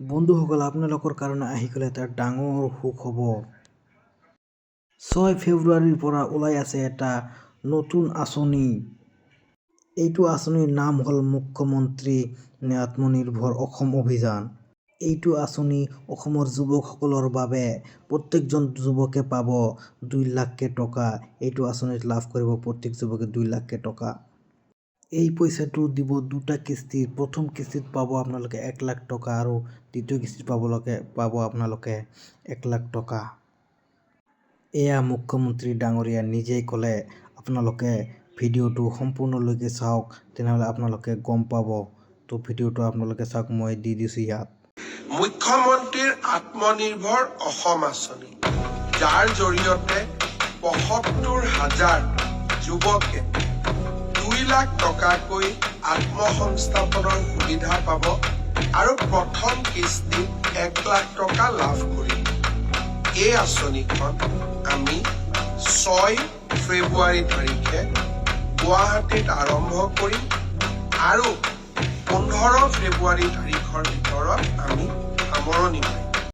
বন্ধুসকল আপোনালোকৰ কাৰণে আহি গ'ল এটা ডাঙৰ সুখবৰ। ছয় ফেব্ৰুৱাৰীৰ পৰা ওলাই আছে এটা নতুন আঁচনি। এইটো আঁচনিৰ নাম হ'ল মুখ্যমন্ত্ৰী আত্মনিৰ্ভৰ অসম অভিযান। এইটো আঁচনি অসমৰ যুৱকসকলৰ বাবে প্ৰত্যেকজন যুৱকে পাব দুই লাখকৈ টকা। এইটো আঁচনিত লাভ কৰিব প্ৰত্যেক যুৱকে দুই লাখকৈ টকা। এই পইচাটো দিব দুটা কিস্তিত প্ৰথম কিস্তিত পাব আপোনালোকে এক লাখ টকা আৰু দ্বিতীয় কিস্তিত পাবলৈকে, পাব আপোনালোকে এক লাখ টকা। এয়া মুখ্যমন্ত্ৰী ডাঙৰীয়া নিজেই ক'লে, আপোনালোকে ভিডিঅ'টো সম্পূৰ্ণলৈকে চাওক, তেনেহ'লে আপোনালোকে গম পাব। তো ভিডিঅ'টো আপোনালোকে চাওক, মই দি দিছোঁ ইয়াত। মুখ্যমন্ত্ৰীৰ আত্মনিৰ্ভৰ অসম আঁচনি, যাৰ জৰিয়তে পঁসত্তৰ হাজাৰ যুৱকে দুই লাখ টকাকৈ আত্মসংস্থাপনৰ সুবিধা পাব আৰু প্ৰথম কিস্তিত এক লাখ টকা লাভ কৰিব এই আঁচনিখন আমি ছয় ফেব্ৰুৱাৰী তাৰিখে গুৱাহাটীত আৰম্ভ কৰিম আৰু পোন্ধৰ ফেব্ৰুৱাৰী তাৰিখৰ ভিতৰত আমি সামৰণি মাৰিম।